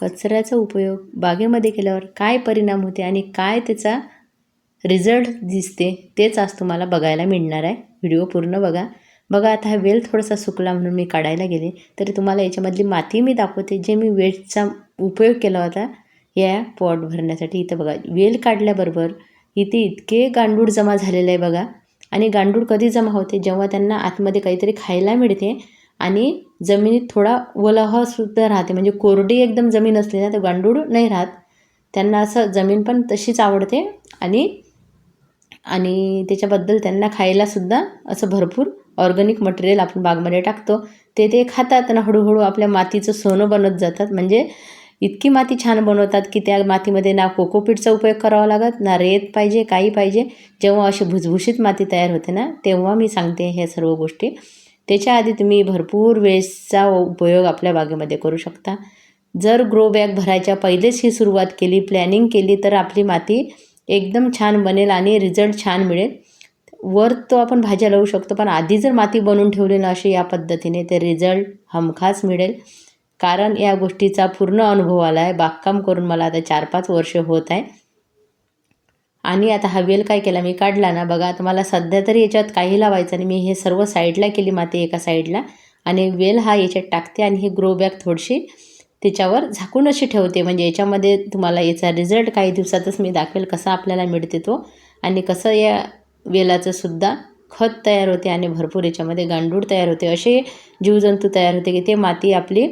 कचऱ्याचा उपयोग बागेमध्ये केल्यावर काय परिणाम होते आणि काय त्याचा रिझल्ट दिसते तेच आज तुम्हाला बघायला मिळणार आहे. व्हिडिओ पूर्ण बघा. बघा आता हा वेल थोडासा सुकला म्हणून मी काढायला गेले. तरी तुम्हाला याच्यामधली माती मी दाखवते जे मी वेलचा उपयोग केला होता या पॉट भरण्यासाठी. इथं बघा वेल काढल्याबरोबर इथे इतके गांडूळ जमा झालेलं आहे बघा. आणि गांडूळ कधी जमा होते? जेव्हा त्यांना आतमध्ये काहीतरी खायला मिळते आणि जमिनीत थोडा ओलावासुद्धा राहते. म्हणजे कोरडी एकदम जमीन असली ना तर गांडूळ नाही राहत. त्यांना असं जमीन पण तशीच आवडते आणि आणि त्याच्याबद्दल त्यांना खायलासुद्धा असं भरपूर ऑर्गॅनिक मटेरियल आपण बागमध्ये टाकतो. ते ते खातात आणि हळूहळू आपल्या मातीचं सोनं बनत जातात. म्हणजे इतकी माती छान बनवतात की त्या मातीमध्ये ना कोकोपीटचा उपयोग करावा लागत ना रेत पाहिजे काही पाहिजे. जेव्हा अशी भुसभुशीत माती तयार होते ना तेव्हा मी सांगते ह्या सर्व गोष्टी. त्याच्या आधी तुम्ही भरपूर वेळेसचा उपयोग आपल्या बागेमध्ये करू शकता. जर ग्रो बॅग भरायच्या पहिलेच ही सुरुवात केली प्लॅनिंग केली तर आपली माती एकदम छान बनेल आणि रिझल्ट छान मिळेल. वर तो आपण भाज्या लावू शकतो पण आधी जर माती बनवून ठेवली ना अशी या पद्धतीने ते रिझल्ट हमखास मिळेल. कारण या गोष्टीचा पूर्ण अनुभव आला आहे बागकाम करून मला आता चार पाच वर्ष होत आहे. आणि आता हा वेल काय केला? मी काढला ना. बघा तुम्हाला सध्या तरी याच्यात काही लावायचं आणि मी हे सर्व साईडला केली माती एका साईडला. आणि वेल हा याच्यात टाकते आणि ही ग्रो बॅग थोडीशी त्याच्यावर झाकून अशी ठेवते. म्हणजे याच्यामध्ये तुम्हाला याचा रिझल्ट काही दिवसातच मी दाखवेल कसा आपल्याला मिळते तो. आणि कसं या वेलाचं सुद्धा खत तयार होते आणि भरपूर याच्यामध्ये गांडूळ तयार होते. असे जीवजंतू तयार होते की ते माती आपली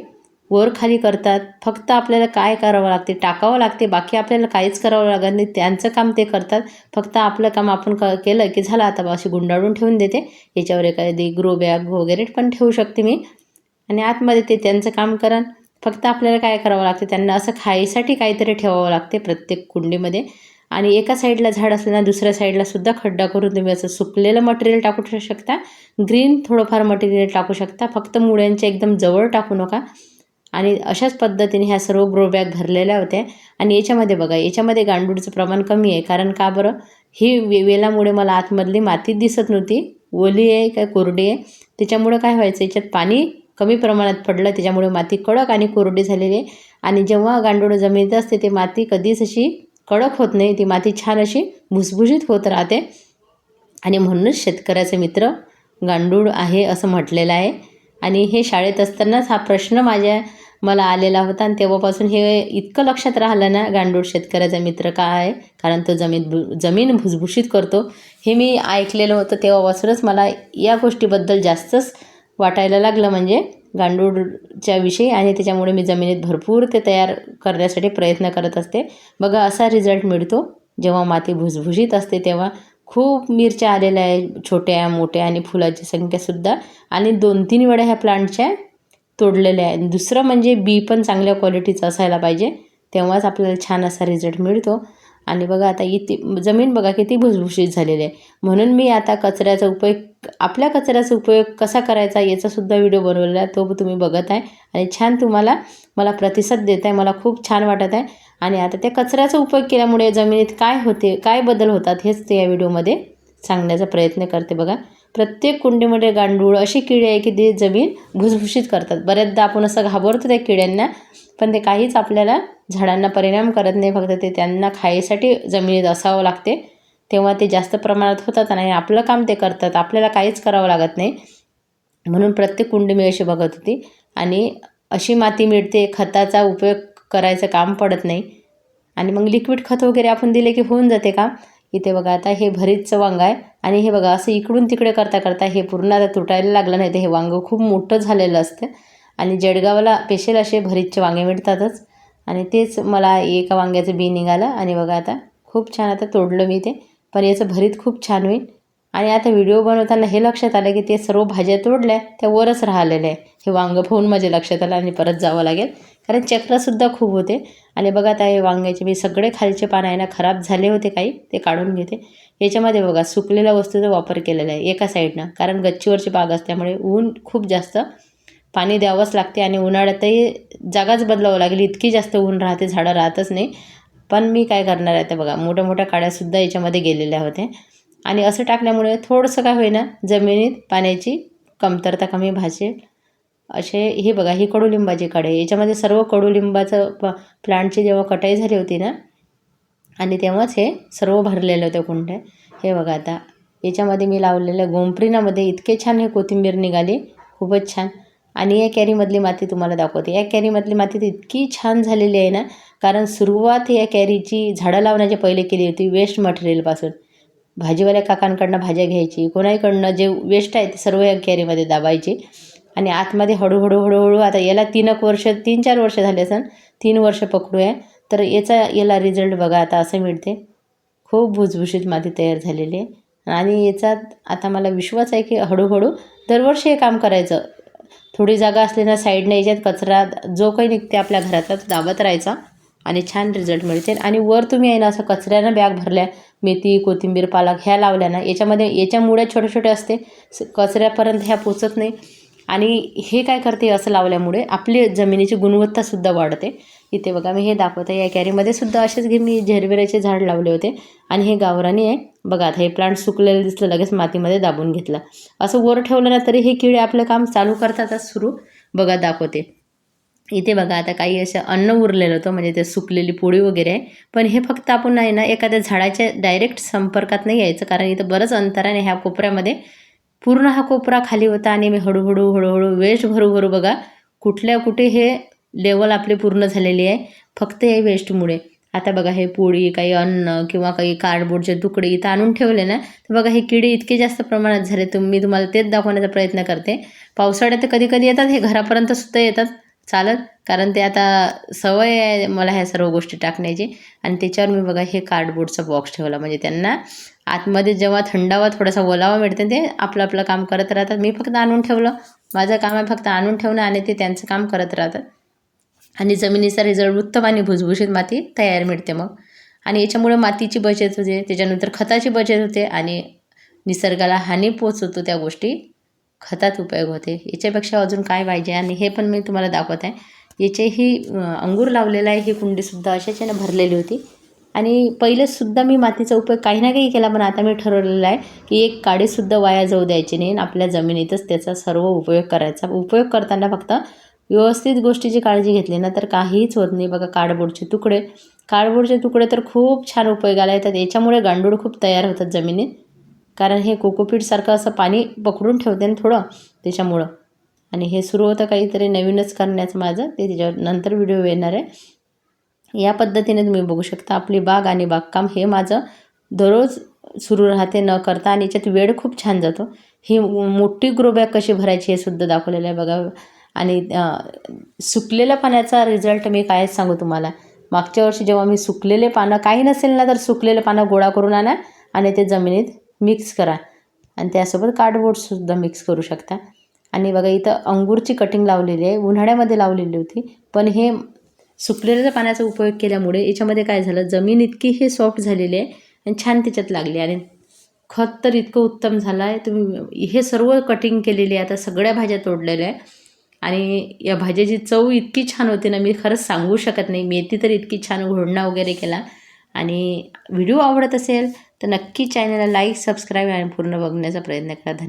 वर खाली करतात. फक्त आपल्याला काय करावं लागते? टाकावं लागते. बाकी आपल्याला काहीच करावं लागत नाही. त्यांचं काम ते करतात. फक्त आपलं काम आपण क केलं की झालं. आता बा अशी गुंडाळून ठेवून देते. याच्यावर एखादी ग्रो बॅग वगैरे पण ठेवू शकते मी. आणि आतमध्ये ते त्यांचं काम करण फक्त आपल्याला काय करावं लागते? त्यांना असं खायसाठी काहीतरी ठेवावं लागते प्रत्येक कुंडीमध्ये. आणि एका साईडला झाड असलं दुसऱ्या साईडला सुद्धा खड्डा करून तुम्ही असं सुकलेलं मटेरियल टाकू शकता. ग्रीन थोडंफार मटेरियल टाकू शकता. फक्त मुळ्यांच्या एकदम जवळ टाकू नका. आणि अशाच पद्धतीने ह्या सर्व ग्रो बॅग भरलेल्या होत्या. आणि याच्यामध्ये बघा याच्यामध्ये गांडूळचं प्रमाण कमी आहे. कारण का बरं? ही वे वेलामुळे मला आतमधली माती दिसत नव्हती. ओली आहे काय कोरडी आहे? त्याच्यामुळं काय व्हायचं? याच्यात पाणी कमी प्रमाणात पडलं. त्याच्यामुळे माती कडक आणि कोरडी झालेली आहे. आणि जेव्हा गांडूळ जमिनीत असते ते माती कधीच अशी कडक होत नाही. ती माती छान अशी भुसभुशीत होत राहते. आणि म्हणूनच शेतकऱ्याचे मित्र गांडूळ आहे असं म्हटलेलं आहे. आणि हे शाळेत असतानाच हा प्रश्न माझ्या मला आलेला होता आणि तेव्हापासून हे इतकं लक्षात राहिलं ना गांडूळ शेतकऱ्याचा मित्र का आहे कारण तो जमीन भु जमीन भुसभुशीत करतो. हे मी ऐकलेलं होतं तेव्हापासूनच मला या गोष्टीबद्दल जास्तच वाटायला लागलं. म्हणजे गांडूळच्या विषयी आणि त्याच्यामुळे मी जमिनीत भरपूर ते तयार करण्यासाठी प्रयत्न करत असते. बघा असा रिझल्ट मिळतो. जेव्हा माती भुसभुशीत असते तेव्हा खूप मिरच्या आलेल्या आहे छोट्या मोठ्या आणि फुलाची संख्यासुद्धा. आणि दोन तीन वेळा ह्या प्लांटच्या तोडलेले आहे. दुसरं म्हणजे बी पण चांगल्या क्वालिटीचं असायला पाहिजे. तेव्हाच आपल्याला छान असा रिझल्ट मिळतो. आणि बघा आता इथे जमीन बघा किती भुसभुशीत झालेली आहे. म्हणून मी आता कचऱ्याचा उपयोग आपल्या कचऱ्याचा उपयोग कसा करायचा याचासुद्धा व्हिडिओ बनवलेला आहे. तो तुम्ही बघत आहे. आणि छान तुम्हाला मला प्रतिसाद देत आहे. मला खूप छान वाटत आहे. आणि आता त्या कचऱ्याचा उपयोग केल्यामुळे जमिनीत काय होते काय बदल होतात हेच ते या व्हिडिओमध्ये सांगण्याचा प्रयत्न करते बघा. प्रत्येक कुंडीमध्ये गांडूळ अशी किडे आहे की ते जमीन भुसभुशीत करतात. बऱ्याचदा आपण असं घाबरतो त्या किड्यांना पण ते काहीच आपल्याला झाडांना परिणाम करत नाही. फक्त ते त्यांना खायसाठी जमिनीत असावं लागते. तेव्हा ते जास्त प्रमाणात होतात आणि आपलं काम ते करतात. आपल्याला काहीच करावं लागत नाही. म्हणून प्रत्येक कुंडी मी अशी बघत होती. आणि अशी माती मिळते खताचा उपयोग करायचं काम पडत नाही. आणि मग लिक्विड खत वगैरे आपण दिले की होऊन जाते काम इथे बघा आता हे भरीतचं वांग आहे. आणि हे बघा असं इकडून तिकडे करता करता हे पूर्ण आता तुटायला लागलं नाही तर हे वांगं खूप मोठं झालेलं असतं. आणि जडगावाला स्पेशल असे भरीतचे वांगे मिळतातच. आणि तेच मला एका वांग्याचं बी निघालं. आणि बघा आता खूप छान आता तोडलं मी ते. पण याचं भरीत खूप छान होईल. आणि आता व्हिडिओ बनवताना हे लक्षात आलं की ते सर्व भाज्या तोडल्या त्या वरच राहिलेल्या आहे हे वांगं पाहून माझ्या लक्षात आलं आणि परत जावं लागेल. कारण चक्रसुद्धा खूप होते. आणि बघा ताई वांग्याचे मी सगळे खालचे पानं आहे ना खराब झाले होते काही ते काढून घेते. याच्यामध्ये बघा सुकलेल्या वस्तूचा वापर केलेला आहे एका साईडनं. कारण गच्चीवरची बाग असल्यामुळे ऊन खूप जास्त पाणी द्यावंच लागते आणि उन्हाळ्यातही जागाच बदलावं लागेल. इतकी जास्त ऊन राहते झाडं राहतच नाही. पण मी काय करणार आहे ते बघा मोठ्या मोठ्या काड्यासुद्धा याच्यामध्ये गेलेल्या होत्या. आणि असं टाकल्यामुळे थोडंसं काय होईना जमिनीत पाण्याची कमतरता कमी भासेल. असे हे बघा ही कडुलिंबाची काडे याच्यामध्ये सर्व कडुलिंबाचं प प्लांटची जेव्हा कटाई झाली होती ना आणि तेव्हाच हे सर्व भरलेलं होतं कुंड्या हे बघा आता याच्यामध्ये मी लावलेल्या गोंपरीनामध्ये इतके छान हे कोथिंबीर निघाली खूपच छान. आणि या कॅरीमधली माती तुम्हाला दाखवते. या कॅरीमधली माती तर इतकी छान झालेली आहे ना कारण सुरुवात या कॅरीची झाडं लावण्याच्या पहिले केली होती वेस्ट मटेरियलपासून भाजीवाल्या काकांकडनं भाज्या घ्यायची कोणाहीकडनं जे वेस्ट आहे ते सर्व या कॅरीमध्ये दाबायचे. आणि आतमध्ये हळूहळू हळूहळू आता याला तीन एक वर्ष तीन चार वर्ष झाले असेल तीन वर्ष पकडू आहे तर याचा याला रिझल्ट बघा आता असं मिळते. खूप भुसभुशीत माती तयार झालेली आहे. आणि याचा आता मला विश्वास आहे की हळूहळू दरवर्षी हे काम करायचं. थोडी जागा असली ना साईडने याच्यात कचरा जो काही निघते आपल्या घरातला तो दाबत राहायचा आणि छान रिझल्ट मिळते. आणि वर तुम्ही आहे ना असं कचऱ्यानं बॅग भरल्या मेथी कोथिंबीर पालक ह्या लावल्या ना याच्यामध्ये याच्या मुळ्या छोटे छोटे असते. स- कचऱ्यापर्यंत ह्या पोचत नाही. आणि हे काय करते असं लावल्यामुळे आपली जमिनीची गुणवत्तासुद्धा वाढते. इथे बघा मी हे दाखवते. या कॅरीमध्ये सुद्धा असेच घे मी झेरबिराचे झाड लावले होते. आणि हे गावरानी आहे. बघा आता हे प्लांट सुकलेलं दिसलं लगेच मातीमध्ये दाबून घेतलं. असं वर ठेवलं ना तरी हे किडे आपलं काम चालू करतातच सुरू. बघा दाखवते. इथे बघा आता काही असं अन्न उरलेलं होतं म्हणजे ते सुकलेली पोळी वगैरे आहे. पण हे फक्त आपण नाही ना एखाद्या झाडाच्या डायरेक्ट संपर्कात नाही यायचं कारण इथं बरंच अंतर आहे ह्या कोपऱ्यामध्ये पूर्ण हा कोपरा खाली होता आणि मी हळूहळू हळूहळू वेस्ट भरू भरू बघा कुठल्या कुठे हे लेवल आपली पूर्ण झालेली आहे. फक्त हे वेस्टमुळे आता बघा हे पोळी काही अन्न किंवा काही कार्डबोर्डचे तुकडे इथं आणून ठेवले ना तर बघा हे किडे इतके जास्त प्रमाणात झाले तर मी तुम्हाला तेच दाखवण्याचा प्रयत्न करते. पावसाळ्यात कधी कधी येतात हे घरापर्यंत सुद्धा येतात. चालत कारण ते आता सवय आहे मला ह्या सर्व गोष्टी टाकण्याची. आणि त्याच्यावर मी बघा हे कार्डबोर्डचा बॉक्स ठेवला. म्हणजे त्यांना आतमध्ये जेव्हा थंडावा थोडासा ओलावा मिळते ते आपलं आपलं काम करत राहतात. मी फक्त आणून ठेवलं. माझं काम आहे फक्त आणून ठेवणं आणि ते त्यांचं काम करत राहतात. आणि जमिनीचा रिझल्ट उत्तम आणि भुसभुशीत माती तयार मिळते मग. आणि याच्यामुळे मातीची बचत होते. त्याच्यानंतर खताची बचत होते. आणि निसर्गाला हानी पोचवतो त्या गोष्टी. खतात उपयोग होते. याच्यापेक्षा अजून काय पाहिजे आणि हे पण मी तुम्हाला दाखवत आहे. याचे ही अंगूर लावलेला आहे ही कुंडीसुद्धा अशाच यानं भरलेली होती. आणि पहिलेसुद्धा मी मातीचा उपयोग काही ना काही केला पण आता मी ठरवलेलं आहे की एक काडीसुद्धा वाया जाऊ द्यायची नाही आणि आपल्या जमिनीतच त्याचा सर्व उपयोग करायचा. उपयोग करताना फक्त व्यवस्थित गोष्टीची काळजी घेतली ना तर काहीच होत नाही. बघा कार्डबोर्डचे तुकडे. कार्डबोर्डचे तुकडे तर खूप छान उपयोगाला येतात. याच्यामुळे गांडूळ खूप तयार होतात जमिनीत. कारण हे कोकोपीटसारखं असं पाणी पकडून ठेवते ना थोडं त्याच्यामुळं. आणि हे सुरू होतं काहीतरी नवीनच करण्याचं माझं ते त्याच्यावर नंतर व्हिडिओ येणार आहे. या पद्धतीने तुम्ही बघू शकता आपली बाग आणि बागकाम हे माझं दररोज सुरू राहते न करता आणि याच्यात वेळ खूप छान जातो. ही मोठी ग्रोबॅग कशी भरायची हे सुद्धा दाखवलेलं आहे बघा. आणि सुकलेल्या पाण्याचा रिझल्ट मी काय सांगू तुम्हाला? मागच्या वर्षी जेव्हा मी सुकलेले पानं काही नसेल ना तर सुकलेले पानं गोळा करून आणा आणि ते जमिनीत मिक्स करा. आणि त्यासोबत कार्डबोर्डसुद्धा मिक्स करू शकता. आणि बघा इथं अंगूरची कटिंग लावलेली आहे. उन्हाळ्यामध्ये लावलेली होती. पण हे सुकलेल्या पाण्याचा उपयोग केल्यामुळे याच्यामध्ये काय झालं? जमीन इतकी हे सॉफ्ट झालेली आहे आणि छान त्याच्यात लागली आणि खत तर इतकं उत्तम झालं आहे. तुम्ही हे सर्व कटिंग केलेली आहे. आता सगळ्या भाज्या तोडलेल्या आहे. आणि या भाज्याची चव इतकी छान होती ना मी खरंच सांगू शकत नाही. मेथी तर इतकी छान घोडणा वगैरे केला. आणि व्हिडिओ आवडत असेल तर नक्की चॅनलला लाईक सबस्क्राईब आणि पूर्ण बघण्याचा प्रयत्न करा. धन्यवाद.